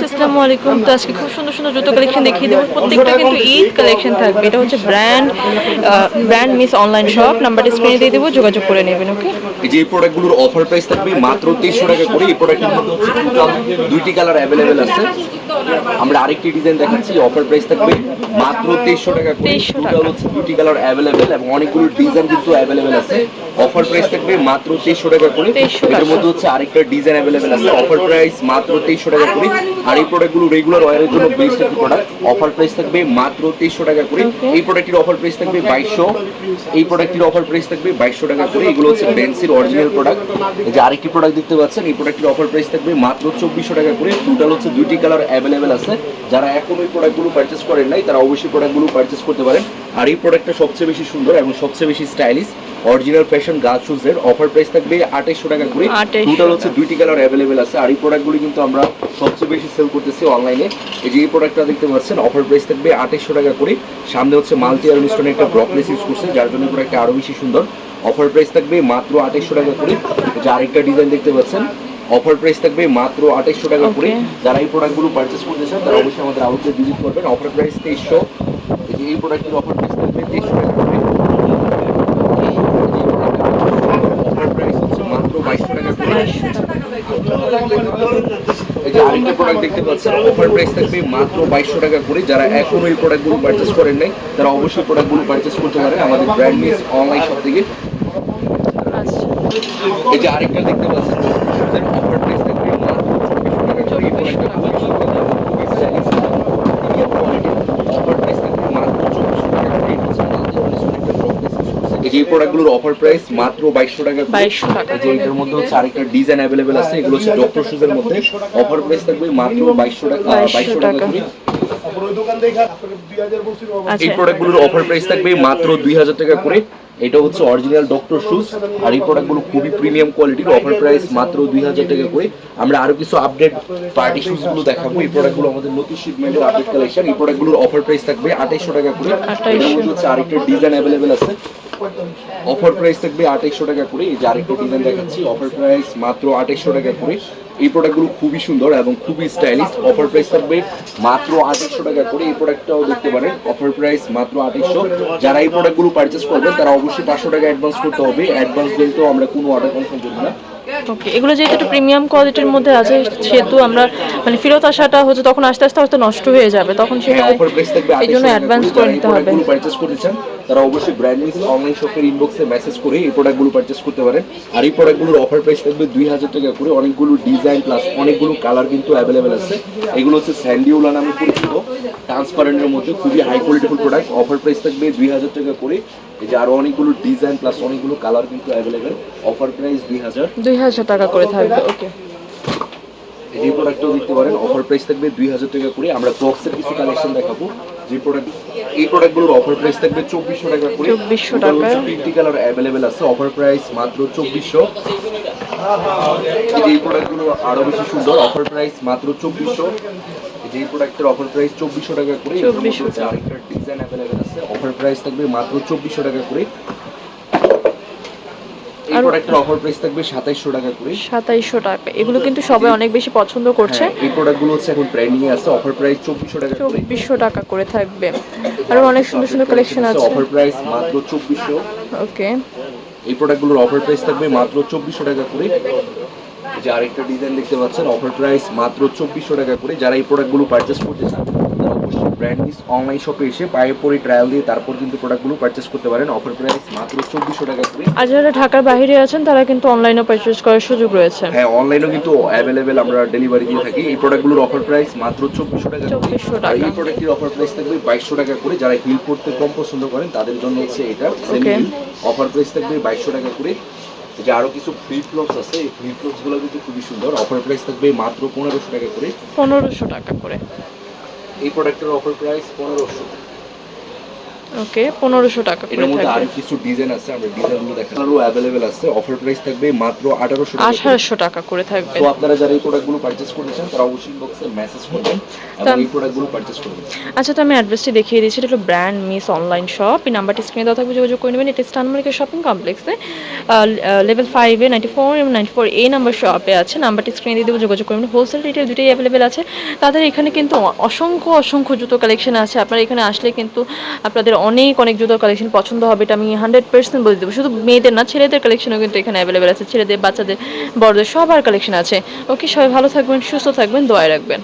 versus আসসালামু আলাইকুম। তো আজকে খুব সুন্দর সুন্দর জুতো কালেকশন দেখিয়ে দেবো। প্রত্যেকটা কিন্তু ঈদ কালেকশন থাকবে। এটা হচ্ছে brand brand miss online shop নাম্বারটা স্ক্রিনে দিয়ে দেবো যোগাযোগ করে নেবেন ওকে এই যে এই প্রোডাক্টগুলোর অফার প্রাইস থাকবে মাত্র তেইশশো টাকা করে। এই প্রোডাক্টের মধ্যে দুইটি কালার অ্যাভেলেবেল আছে। আমরা আরেকটি ডিজাইন দেখাচ্ছি অফার প্রাইস থাকবে মাত্র তেইশশো টাকা করে। টোটাল হচ্ছে দুটি কালার অ্যাভেলেবেল এবং অনেকগুলো ডিজাইন কিন্তু অ্যাভেলেবেল আছে। অফার প্রাইস থাকবে মাত্র তেইশশো টাকা করে। 2300 টাকা। এর মধ্যে হচ্ছে আরেকটা ডিজাইন অ্যাভেলেবেল আছে। অফার প্রাইস মাত্র তেইশশো টাকা করে। আর এই প্রোডাক্টগুলো রেগুলার ওয়ারের জন্য বেস্ট একটি প্রোডাক্ট অফার প্রাইস থাকবে মাত্র তেইশশো টাকা করে। এই অফার প্রাইস থাকবে বাইশশো। এই অফার প্রাইস থাকবে বাইশশো টাকা করে। এগুলো হচ্ছে বেন্সির অরিজিনাল প্রোডাক্ট যে আরেকটি প্রোডাক্ট দেখতে পাচ্ছেন এই অফার প্রাইস থাকবে মাত্র চব্বিশশো টাকা করে। টোটাল হচ্ছে দুইটি কালার অ্যাভেলেবেল আছে। যারা এখন ওই প্রোডাক্টগুলো পারচেস করেন নাই তারা অবশ্যই প্রোডাক্টগুলো পারচেস করতে পারেন। আর এই প্রোডাক্টটা সবচেয়ে বেশি সুন্দর এবং সবচেয়ে বেশি স্টাইলিশ অরিজিনাল ফ্যাশন গাছ শুজের অফার প্রাইস থাকবে আঠাইশশো টাকা করে। 2800 টোটাল হচ্ছে দুইটি কালার অ্যাভেলেবেল আছে। আর এই প্রোডাক্টগুলো কিন্তু আমরা সবচেয়ে বেশি সেল করতেছি অনলাইনে এই যে এই প্রোডাক্টটা দেখতে পাচ্ছেন অফার প্রাইস থাকবে আঠাইশশো টাকা করে। সামনে হচ্ছে মাল্টি আর্মিস্টনের একটা ব্রকলেস ইউজ করছে যার জন্য প্রোডাক্টটা আরও বেশি সুন্দর। অফার প্রাইস থাকবে মাত্র আঠাইশশো টাকা করে। যে আরেকটা ডিজাইন দেখতে পাচ্ছেন অফার প্রাইস থাকবে মাত্র আঠাইশশো টাকা করে। যারা এই প্রোডাক্টগুলো পারচেস করতে চান তারা অবশ্যই আমাদের আউটলেট ভিজিট করবেন। অফার প্রাইস তেইশশো। এই যে এই প্রোডাক্টের অফার প্রাইস থাকবে তেইশশো টাকা করে। অফার প্রাইস হচ্ছে মাত্র বাইশশো টাকা করে। এই যে আরেকটা প্রোডাক্ট দেখতে পাচ্ছেন অফার প্রাইস থাকবে মাত্র বাইশশো টাকা করে। যারা এখনও এই প্রোডাক্টগুলো পারচেস করেন নাই, তারা অবশ্যই প্রোডাক্টগুলো পারচেস করতে পারে আমাদের ব্র্যান্ড মিস অনলাইন শপ থেকে। এই যে আরেকটা দেখতে পাচ্ছেন অফার প্রাইস থাকবে খুবই সুন্দর, খুবই stylish, খুবই quality। অফার প্রাইস থাকবে মাত্র চব্বিশশো টাকা করে এই হচ্ছে আমাদের Original একটা drop piece use করছে। এই যে প্রোডাক্টগুলোর অফার প্রাইস মাত্র বাইশশো টাকা করে। 2200 টাকা। যে এটার মধ্যে হচ্ছে আরেকটা ডিজাইন অ্যাভেলেবেল আছে এগুলো হচ্ছে ডক্টর শুজের মধ্যে। অফার প্রাইস থাকবে মাত্র বাইশশো টাকা 2200 বাইশশো টাকা। করে। বছর এই আচ্ছা প্রোডাক্টগুলোর অফার প্রাইস থাকবে মাত্র দুই হাজার টাকা করে। এটা হচ্ছে অরিজিনাল ডক্টর শুজ আর এই প্রোডাক্টগুলো খুবই প্রিমিয়াম কোয়ালিটির অফার প্রাইস মাত্র দুই হাজার টাকা করে। আমরা আরও কিছু আপডেট পার্টি শুজগুলো দেখাবো। এই প্রোডাক্টগুলো আমাদের নতুন শিপমেন্টের আপডেট কালেকশন এই প্রোডাক্টগুলোর অফার প্রাইস থাকবে আঠাইশশো টাকা করে। 2800 এটার মধ্যে হচ্ছে আরেকটা ডিজাইন অ্যাভেলেবেল আছে। অফার প্রাইস থাকবে আঠাইশশো টাকা করে। এই যে আরেকটা ডিজাইন দেখাচ্ছি অফার প্রাইস মাত্র আঠাইশশো টাকা করে। এই প্রোডাক্টগুলো খুবই সুন্দর এবং খুবই স্টাইলিশ অফার প্রাইস থাকবে মাত্র আঠাইশশো টাকা করে। এই প্রোডাক্টটাও দেখতে পারেন অফার প্রাইস মাত্র আঠাইশশো যারা এই প্রোডাক্টগুলো পারচেস করবেন তারা অবশ্যই পাঁচশো টাকা অ্যাডভান্স করতে হবে। অ্যাডভান্স দিলেও আমরা কোনো অর্ডার কনফার্ম করব না। ওকে এগুলো যেহেতু একটু প্রিমিয়াম কোয়ালিটির মধ্যে আছে সেহেতু আমরা মানে ফেরত আসাটা হচ্ছে তখন আস্তে আস্তে হয়তো নষ্ট হয়ে যাবে। তখন সেটা হ্যাঁ এই জন্য অ্যাডভান্স করে। নিতে হবে। পারচেস করতে চান তারা অবশ্যই ব্র্যান্ড মিক্স অনলাইন শপের ইনবক্সে মেসেজ করে এই প্রোডাক্টগুলো পারচেস করতে পারেন। আর এই প্রোডাক্টগুলোর অফার প্রাইস থাকবে দুই হাজার টাকা করে। অনেকগুলো ডিজাইন প্লাস অনেকগুলো কালার কিন্তু অ্যাভেলেবেল আছে। এগুলো হচ্ছে স্যান্ডিওলা নামে পরিচিত। ট্রান্সপারেন্টের মধ্যে খুবই high qualityful product offer price থাকবে দুই হাজার টাকা করে। এই যে আরও অনেকগুলো ডিজাইন প্লাস অনেকগুলো কালার কিন্তু অ্যাভেলেবেল অফার প্রাইস দুই হাজার। দুই হাজার টাকা করে থাকবে ওকে এই প্রোডাক্টটাও দেখতে পারেন। অফার প্রাইস থাকবে দুই হাজার টাকা করে। আমরা ক্রক্সের কিছু কালেকশন দেখাবো। যে প্রোডাক্ট এই প্রোডাক্টগুলোর অফার প্রাইস থাকবে চব্বিশশো টাকা করে। 2400 টাকা। তিনটি কালার অ্যাভেলেবেল আছে অফার প্রাইস মাত্র চব্বিশশো। এই প্রোডাক্টগুলো আরও বেশি সুন্দর অফার প্রাইস মাত্র চব্বিশশো। যে প্রোডাক্টের অফার প্রাইস চব্বিশশো টাকা করে এটার মধ্যে 2400 হচ্ছে আরেকটা ডিজাইন অ্যাভেলেবেল আছে অফার প্রাইস থাকবে মাত্র চব্বিশশো টাকা করে। এই আর- প্রোডাক্টের অফার প্রাইস থাকবে সাতাইশশো টাকা করে। সাতাইশশো টাকা। এগুলো কিন্তু সবাই অনেক বেশি পছন্দ করছে। হ্যাঁ, এই প্রোডাক্টগুলো হচ্ছে এখন ট্রেন্ডিং এ আছে অফার প্রাইস চব্বিশশো টাকা করে। চব্বিশশো টাকা করে থাকবে। আরও অনেক সুন্দর সুন্দর কালেকশন আছে। অফার প্রাইস মাত্র চব্বিশশো। ওকে। এই প্রোডাক্টগুলোর অফার প্রাইস থাকবে মাত্র চব্বিশশো টাকা করে। যে আরেকটা ডিজাইন দেখতে পাচ্ছেন অফার প্রাইস মাত্র চব্বিশশো টাকা করে। যারা এই প্রোডাক্টগুলো পারচেস করতে চান অবশ্যই। ব্র্যান্ড মিস অনলাইন শপে এসে পায়ে পরে ট্রায়াল দিয়ে তারপর কিন্তু প্রোডাক্টগুলো পারচেস করতে পারেন। অফার প্রাইস মাত্র চব্বিশশো টাকা করে। আর যারা ঢাকার বাইরে আছেন তারা কিন্তু অনলাইনে পারচেজ করার সুযোগ রয়েছে। হ্যাঁ অনলাইনেও কিন্তু অ্যাভেলেবেল আমরা ডেলিভারি দিয়ে থাকি। এই প্রোডাক্টগুলোর অফার প্রাইস মাত্র চব্বিশশো টাকা করে। 2400 আর টাকা। এই প্রোডাক্টের অফার প্রাইস থাকবে বাইশশো টাকা করে। যারা হিল পড়তে কম পছন্দ করেন তাদের জন্য হচ্ছে এটা সেমি অফার প্রাইস থাকবে বাইশশো টাকা করে। যে আরও কিছু ফ্রি ফ্লপস আছে এই ফ্রি ফ্লপসগুলো কিন্তু খুবই সুন্দর। অফার প্রাইস থাকবে মাত্র পনেরোশো টাকা করে। পনেরোশো টাকা করে। এই প্রোডাক্টের অফার প্রাইস পনেরোশো। ওকে পনেরোশো টাকা করে এটার মধ্যে আরও কিছু ডিজাইন আছে আমরা ডিজাইনগুলো অ্যাভেলেবেল আছে অফার প্রাইস থাকবে মাত্র আঠারোশো টাকা করে। আঠারোশো টাকা করে থাকবে। তো আপনারা যারা এই প্রোডাক্টগুলো পারচেজ করতে চান তারা অবশ্যই বক্সে মেসেজ করবেন এবং এই প্রোডাক্টগুলো পারচেজ করবেন। আচ্ছা তো আমি অ্যাড্রেসটি দেখিয়ে দিচ্ছি এটা হলো ব্র্যান্ড মিস অনলাইন শপ এই নাম্বারটি স্ক্রিনে দেওয়া থাকবে যোগাযোগ করে নেবেন। এটা স্টান মার্কেট শপিং কমপ্লেক্সে লেভেল ফাইভে নাইনটি ফোর এবং নাইনটি ফোর এই নাম্বার শপে আছে। নাম্বারটি স্ক্রিনে দিয়ে দেবো যোগাযোগ করবেন হোলসেল রিটেল দুটোই অ্যাভেলেবেল আছে। তাদের এখানে কিন্তু অসংখ্য অসংখ্য জুতো কালেকশন আছে। আপনারা এখানে আসলে কিন্তু আপনাদের অনেক অনেক জুতোর কালেকশন পছন্দ হবে, এটা আমি হান্ড্রেড পার্সেন্ট বলে দেবো। শুধু মেয়েদের না, ছেলেদের কালেকশনও কিন্তু এখানে অ্যাভেলেবেল আছে। ছেলেদের, বাচ্চাদের, বড়দের সবার কালেকশন আছে। ওকে সবাই ভালো থাকবেন, সুস্থ থাকবেন, দোয়ায় রাখবেন।